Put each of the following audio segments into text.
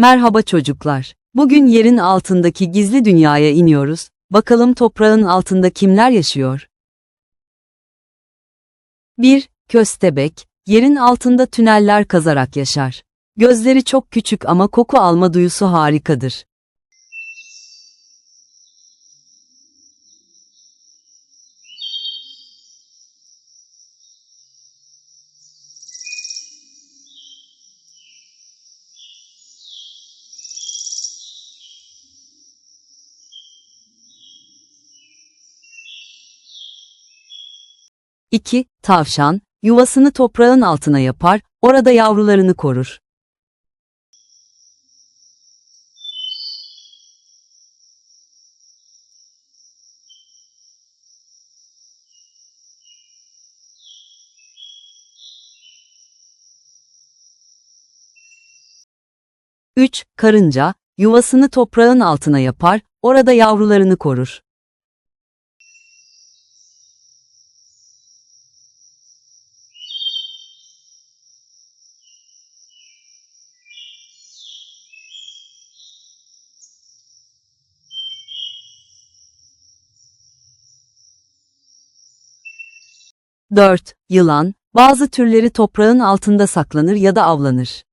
Merhaba çocuklar. Bugün yerin altındaki gizli dünyaya iniyoruz. Bakalım toprağın altında kimler yaşıyor? 1. Köstebek, yerin altında tüneller kazarak yaşar. Gözleri çok küçük ama koku alma duyusu harikadır. 2. Tavşan, yuvasını toprağın altına yapar, orada yavrularını korur. 3. Karınca, yuvasını toprağın altına yapar, orada yavrularını korur. 4. Yılan, bazı türleri toprağın altında saklanır ya da avlanır.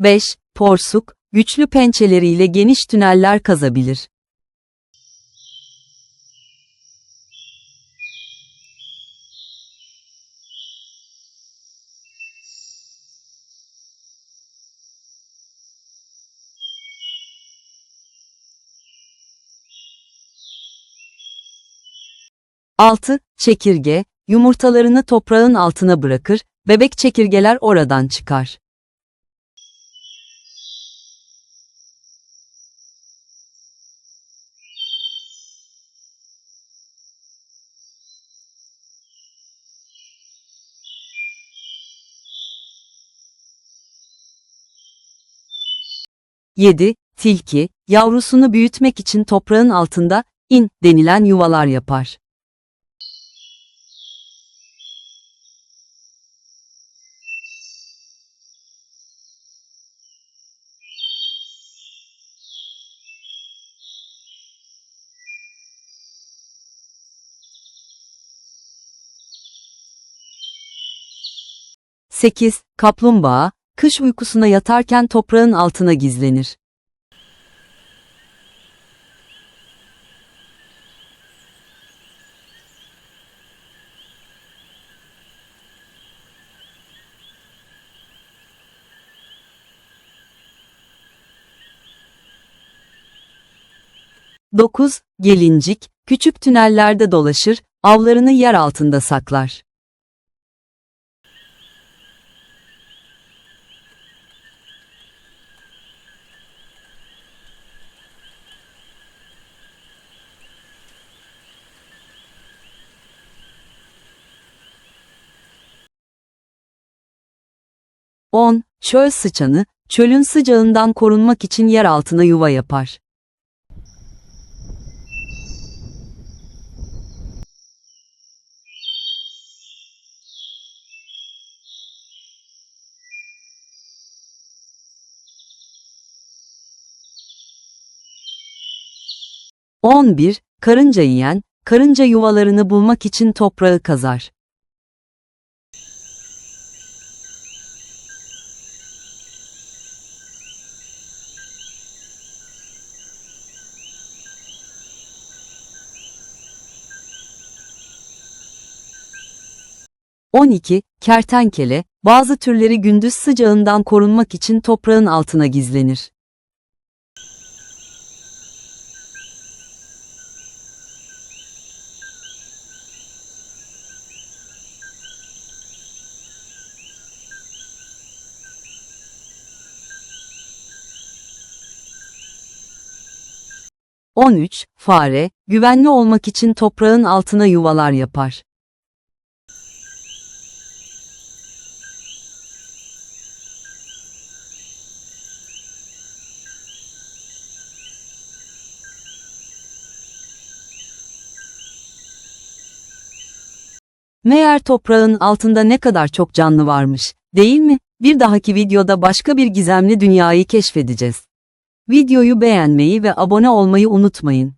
5. Porsuk, güçlü pençeleriyle geniş tüneller kazabilir. 6. Çekirge, yumurtalarını toprağın altına bırakır, bebek çekirgeler oradan çıkar. 7. Tilki, yavrusunu büyütmek için toprağın altında in denilen yuvalar yapar. 8. Kaplumbağa, kış uykusuna yatarken toprağın altına gizlenir. 9. Gelincik, küçük tünellerde dolaşır, avlarını yer altında saklar. 10. Çöl sıçanı, çölün sıcağından korunmak için yer altına yuva yapar. On bir, karınca yiyen, karınca yuvalarını bulmak için toprağı kazar. 12. Kertenkele, bazı türleri gündüz sıcağından korunmak için toprağın altına gizlenir. On üç, fare, güvenli olmak için toprağın altına yuvalar yapar. Meğer toprağın altında ne kadar çok canlı varmış, değil mi? Bir dahaki videoda başka bir gizemli dünyayı keşfedeceğiz. Videoyu beğenmeyi ve abone olmayı unutmayın.